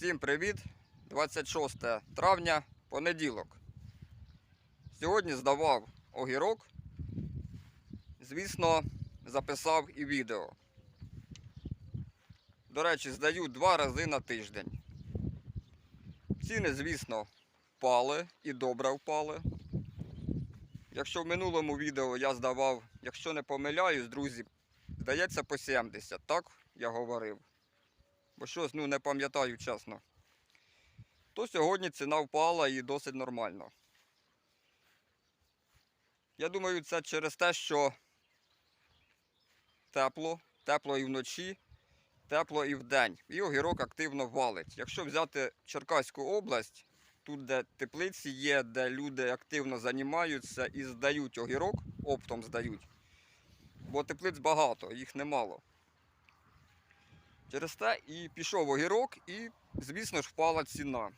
Всім привіт! 26 травня, понеділок. Сьогодні здавав огірок. Звісно, записав і відео. До речі, здаю два рази на тиждень. Ціни, звісно, впали і добре впали. Якщо в минулому відео я здавав, якщо не помиляюсь, друзі, здається по 70, так я говорив. Бо щось ну, не пам'ятаю чесно. То сьогодні ціна впала і досить нормально. Я думаю, це через те, що тепло, тепло і вночі, тепло і вдень. І огірок активно валить. Якщо взяти Черкаську область, тут де теплиці є, де люди активно займаються і здають огірок, оптом здають. Бо теплиць багато, їх немало. Через те і пішов огірок, і, звісно ж, впала ціна.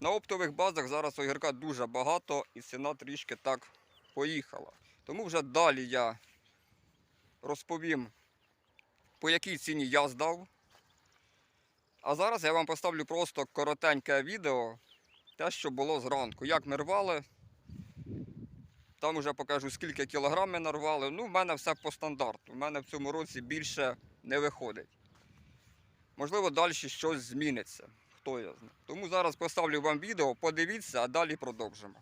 На оптових базах зараз огірка дуже багато і ціна трішки так поїхала. Тому вже далі я розповім, по якій ціні я здав. А зараз я вам поставлю просто коротеньке відео, те, що було зранку. Як ми рвали. Там вже покажу, скільки кілограм ми нарвали. Ну, в мене все по стандарту. У мене в цьому році більше не виходить. Можливо, далі щось зміниться. Хто я знає. Тому зараз поставлю вам відео, подивіться, а далі продовжимо.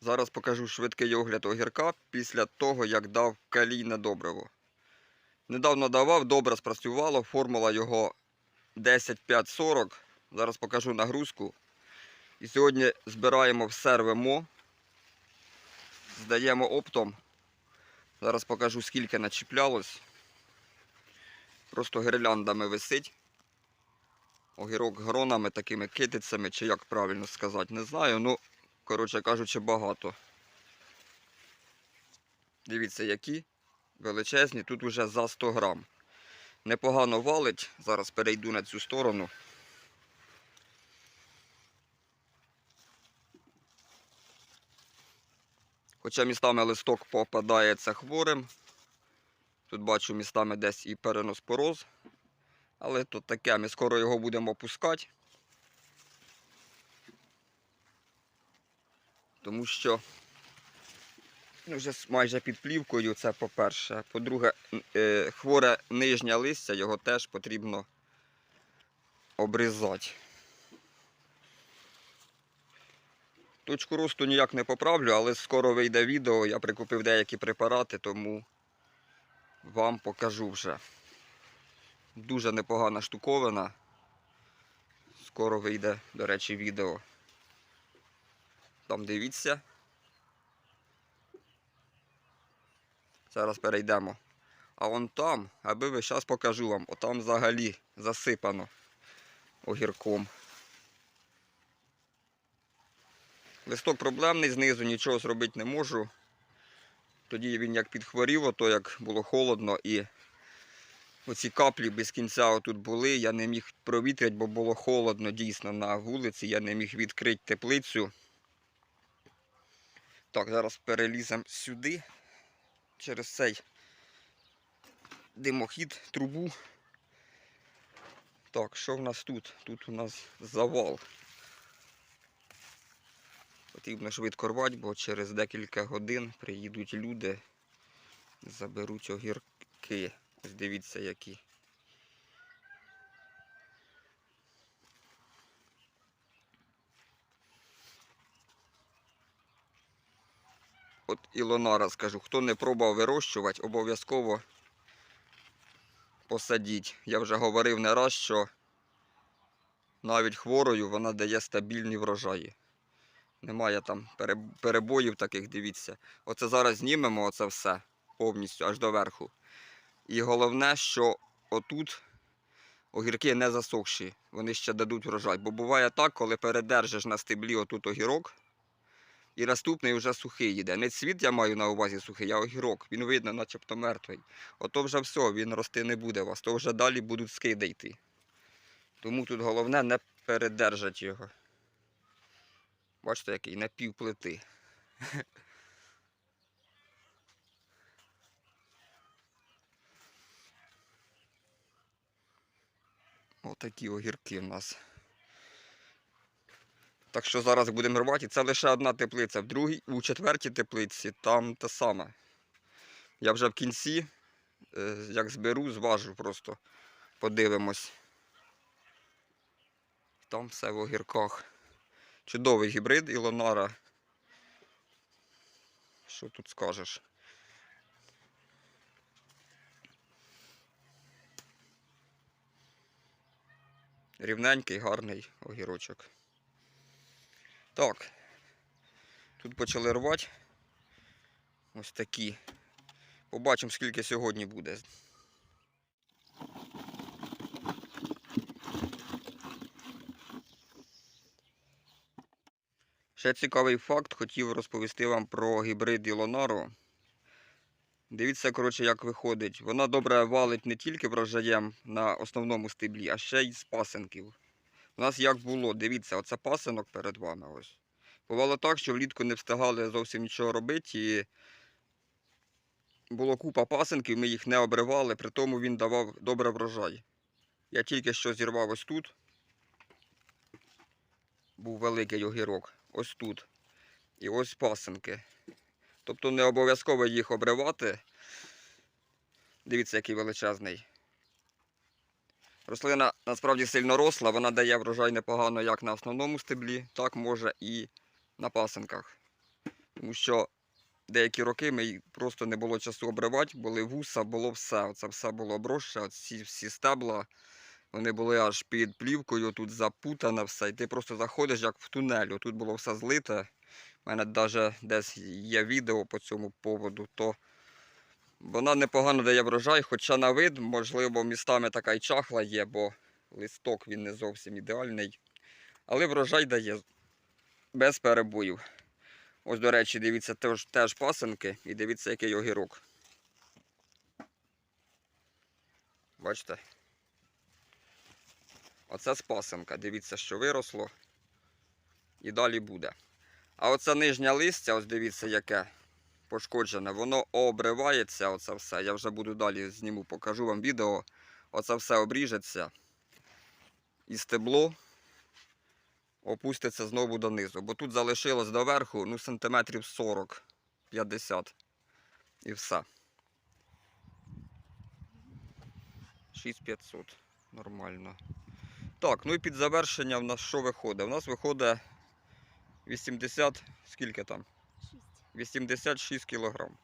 Зараз покажу швидкий огляд огірка після того, як дав калійне добриво. Недавно давав, добре спрацювало, формула його 10-5-40. Зараз покажу нагрузку. І сьогодні збираємо все рвемо, здаємо оптом. Зараз покажу, скільки начіплялось. Просто гірляндами висить. Огірок гронами, такими китицями, чи як правильно сказати, не знаю. Ну, коротше кажучи, багато. Дивіться, які величезні, тут вже за 100 грам. Непогано валить. Зараз перейду на цю сторону. Хоча містами листок попадається хворим. Тут бачу містами десь і переноспороз. Але тут таке, ми скоро його будемо опускати. Тому що ну, вже майже під плівкою, це по-перше. По-друге, е, хворе нижнє листя, його теж потрібно обрізати. Точку росту ніяк не поправлю, але скоро вийде відео. Я прикупив деякі препарати, тому вам покажу вже. Дуже непогана штуковина. Скоро вийде, до речі, відео. Там дивіться. Зараз перейдемо. А вон там, аби ви зараз покажу вам, отам взагалі засипано огірком. Листок проблемний, знизу нічого зробити не можу. Тоді він як підхворів, ото як було холодно і оці каплі без кінця отут були. Я не міг провітряти, бо було холодно дійсно на вулиці. Я не міг відкрити теплицю. Так, зараз переліземо сюди через цей димохід, трубу. Так, що в нас тут? Тут у нас завал. Потрібно швидко рвати, бо через декілька годин приїдуть люди, заберуть огірки. Ось дивіться які. От Ілонара скажу, хто не пробував вирощувати, обов'язково посадіть. Я вже говорив не раз, що навіть хворою вона дає стабільні врожаї. Немає там перебоїв таких, дивіться. Оце зараз знімемо оце все повністю аж до верху. І головне, що отут огірки не засохші, вони ще дадуть врожай. Бо буває так, коли передержиш на стеблі отут огірок, і наступний вже сухий йде. Не цвіт я маю на увазі сухий, а огірок. Він видно, начебто мертвий. Ото вже все, він рости не буде у вас, то вже далі будуть скиди йти. Тому тут головне не передержати його. Бачите, який на пів плити. Отакі огірки в нас. Так що зараз будемо рвати. Це лише одна теплиця. В другій, у четвертій теплиці там те саме. Я вже в кінці, е, як зберу, зважу просто. Подивимось. Там все в огірках. Чудовий гібрид Ілонара. Що тут скажеш? Рівненький, гарний огірочок. Так. Тут почали рвати. Ось такі. Побачимо, скільки сьогодні буде. Ще цікавий факт, хотів розповісти вам про гібрид Ілонару. Дивіться, коротше, як виходить. Вона добре валить не тільки врожаєм на основному стеблі, а ще й з пасенків. У нас як було, дивіться, оце пасинок перед вами ось. Бувало так, що влітку не встигали зовсім нічого робити і було купа пасинків, ми їх не обривали, при тому він давав добре врожай. Я тільки що зірвав ось тут. Був великий огірок. Ось тут. І ось пасинки. Тобто не обов'язково їх обривати. Дивіться, який величезний. Рослина насправді сильно росла, вона дає врожай непогано як на основному стеблі, так може і на пасинках. Тому що деякі роки ми просто не було часу обривати, були вуса, було все. Оце все було оброще, ці всі стебла. Вони були аж під плівкою, тут запутане все. І ти просто заходиш як в тунель. Тут було все злите. У мене навіть десь є відео по цьому поводу, то вона непогано дає врожай, хоча на вид, можливо, містами така й чахла є, бо листок він не зовсім ідеальний. Але врожай дає без перебоїв. Ось, до речі, дивіться, теж, теж пасенки і дивіться, який огірок. Бачите? Оце спасенка. Дивіться, що виросло. І далі буде. А оце нижнє листя, ось дивіться, яке пошкоджене, воно обривається, оце все. Я вже буду далі зніму, покажу вам відео. Оце все обріжеться. І стебло опуститься знову донизу. Бо тут залишилось доверху ну, сантиметрів 40-50. І все. 6500. Нормально. Так, ну і під завершення в нас що виходить? У нас виходить 80, скільки там? 86 кілограм.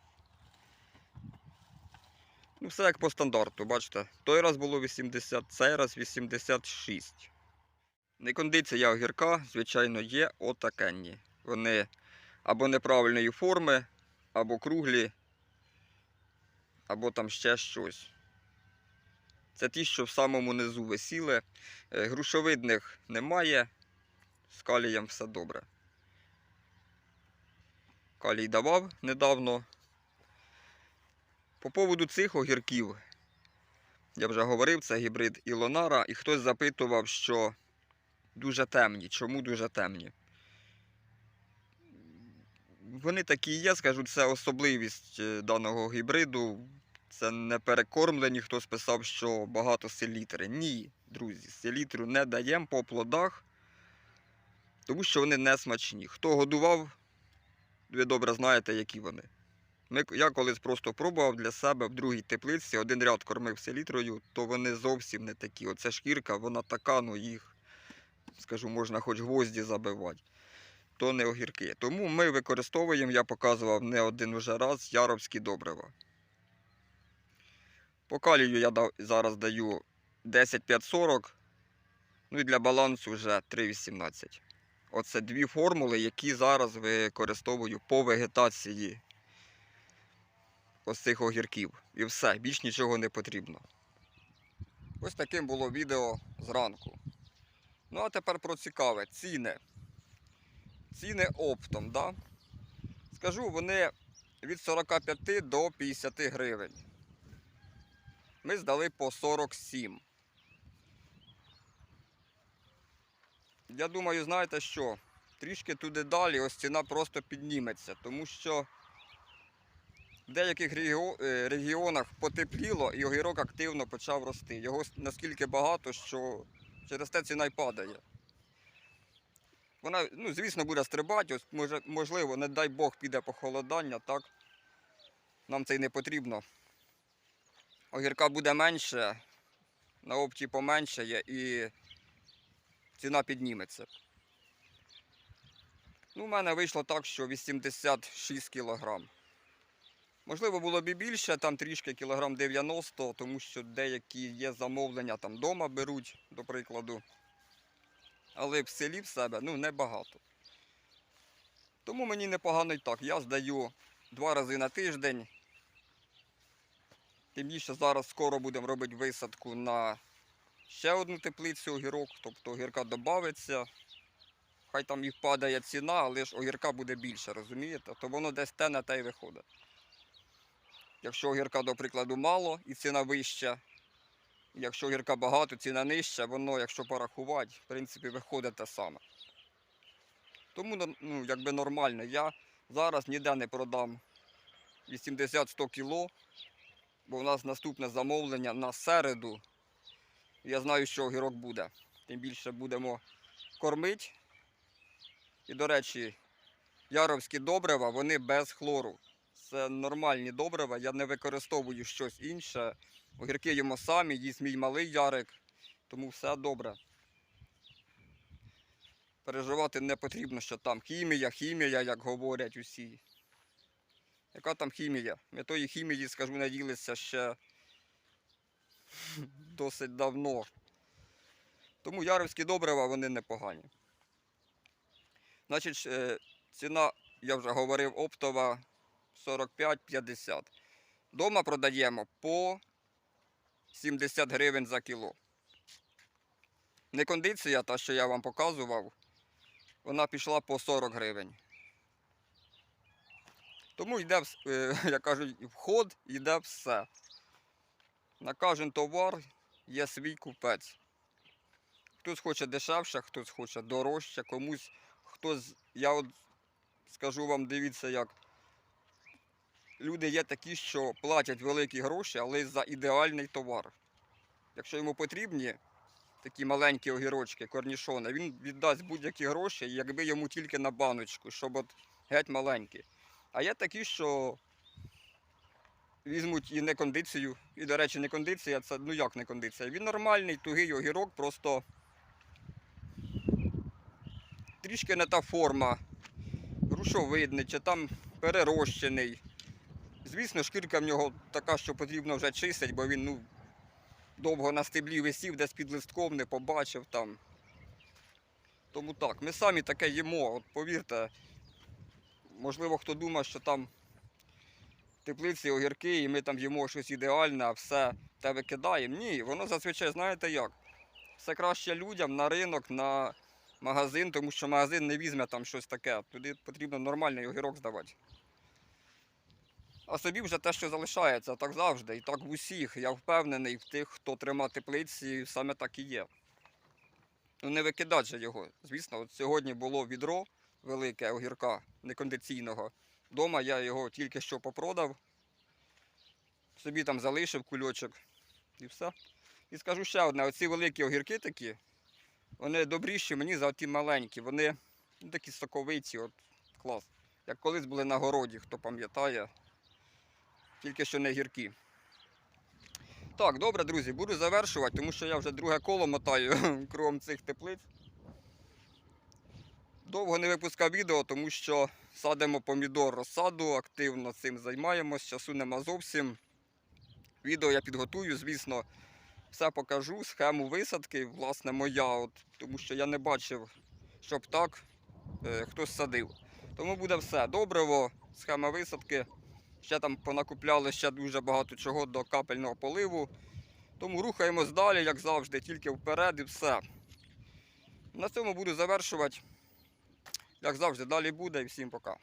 Ну, все як по стандарту, бачите. Той раз було 80, цей раз 86. Некондиція огірка, звичайно, є отакенні. Вони або неправильної форми, або круглі, або там ще щось. Це ті, що в самому низу висіли. Е, Грушовидних немає. З калієм все добре. Калій давав недавно. По поводу цих огірків, я вже говорив, це гібрид Ілонара, і хтось запитував, що дуже темні. Чому дуже темні? Вони такі є, скажу, це особливість е, даного гібриду. Це не перекормлені, хтось писав, що багато селітри. Ні, друзі, селітру не даємо по плодах, тому що вони не смачні. Хто годував, ви добре знаєте, які вони. Ми, я колись просто пробував для себе в другій теплиці, один ряд кормив селітрою, то вони зовсім не такі. Оця шкірка, вона така, ну їх, скажу, можна хоч гвозді забивати. То не огірки. Тому ми використовуємо, я показував не один вже раз, яровські добрива. По калію я зараз даю 10-540, ну і для балансу вже 3,18. Оце дві формули, які зараз використовую по вегетації ось цих огірків. І все, більш нічого не потрібно. Ось таким було відео зранку. Ну а тепер про цікаве. Ціни. Ціни оптом, да? Скажу, вони від 45 до 50 гривень. Ми здали по 47. Я думаю, знаєте що? Трішки туди далі ось ціна просто підніметься, тому що В деяких е, регіонах потепліло і огірок активно почав рости. Його наскільки багато, що через те ціна й падає. Вона, ну, звісно, буде стрибати, ось, може, можливо, не дай Бог піде похолодання, так? Нам це й не потрібно. Огірка буде менше, на опті поменшає і ціна підніметься. Ну, у мене вийшло так, що 86 кілограм. Можливо, було б і більше, там трішки кілограм 90, тому що деякі є замовлення там вдома беруть, до прикладу. Але в селі в себе ну, небагато. Тому мені непогано і так. Я здаю два рази на тиждень. Тим більше зараз скоро будемо робити висадку на ще одну теплицю огірок, тобто огірка додається. Хай там і падає ціна, але ж огірка буде більше, розумієте? То воно десь те на те й виходить. Якщо огірка, до прикладу, мало і ціна вища, якщо огірка багато, ціна нижча, воно, якщо порахувати, в принципі, виходить те саме. Тому ну, ну, якби нормально. Я зараз ніде не продам 80-100 кіло, бо в нас наступне замовлення на середу. Я знаю, що огірок буде. Тим більше будемо кормити. І, до речі, яровські добрива, вони без хлору. Це нормальні добрива, я не використовую щось інше. Огірки їмо самі, їсть мій малий ярик, тому все добре. Переживати не потрібно, що там хімія, хімія, як говорять усі. Яка там хімія? Ми тої хімії, скажу, наділися ще досить давно. Тому яровські добрива вони непогані. Значить, е, ціна, я вже говорив, оптова 45-50. Дома продаємо по 70 гривень за кіло. Не кондиція, та, що я вам показував, вона пішла по 40 гривень. Тому йде, е, як кажуть, вход, йде все. На кожен товар є свій купець. Хтось хоче дешевше, хтось хоче дорожче, комусь хтось, я от скажу вам, дивіться як. Люди є такі, що платять великі гроші, але за ідеальний товар. Якщо йому потрібні такі маленькі огірочки, корнішони, він віддасть будь-які гроші, якби йому тільки на баночку, щоб от геть маленькі. А є такі, що візьмуть і не кондицію. І, до речі, не кондиція, це ну як не кондиція. Він нормальний, тугий огірок, просто трішки не та форма, грушовидний, чи там перерощений. Звісно, шкірка в нього така, що потрібно вже чистити, бо він ну, довго на стеблі висів, десь під листком не побачив там. Тому так, ми самі таке їмо, от повірте, можливо, хто думає, що там теплиці, огірки, і ми там їмо щось ідеальне, а все те викидаємо. Ні, воно зазвичай, знаєте як? Все краще людям на ринок, на магазин, тому що магазин не візьме там щось таке. Туди потрібно нормальний огірок здавати. А собі вже те, що залишається, так завжди. І так в усіх. Я впевнений в тих, хто тримає теплиці, саме так і є. Ну не викидати же його. Звісно, от сьогодні було відро велике огірка некондиційного. Дома я його тільки що попродав. Собі там залишив кульочок і все. І скажу ще одне: оці великі огірки такі, вони добріші мені за ті маленькі. Вони ну, такі соковиті, от клас. Як колись були на городі, хто пам'ятає. Тільки що не гіркі. Так, добре, друзі, буду завершувати, тому що я вже друге коло мотаю кругом цих теплиць. Довго не випускав відео, тому що садимо помідор розсаду, активно цим займаємось, часу нема зовсім. Відео я підготую, звісно, все покажу, схему висадки, власне, моя, от, тому що я не бачив, щоб так е, хтось садив. Тому буде все. Добриво, схема висадки. Ще там понакупляли ще дуже багато чого до капельного поливу. Тому рухаємось далі, як завжди, тільки вперед і все. На цьому буду завершувати. Як завжди, далі буде і всім пока.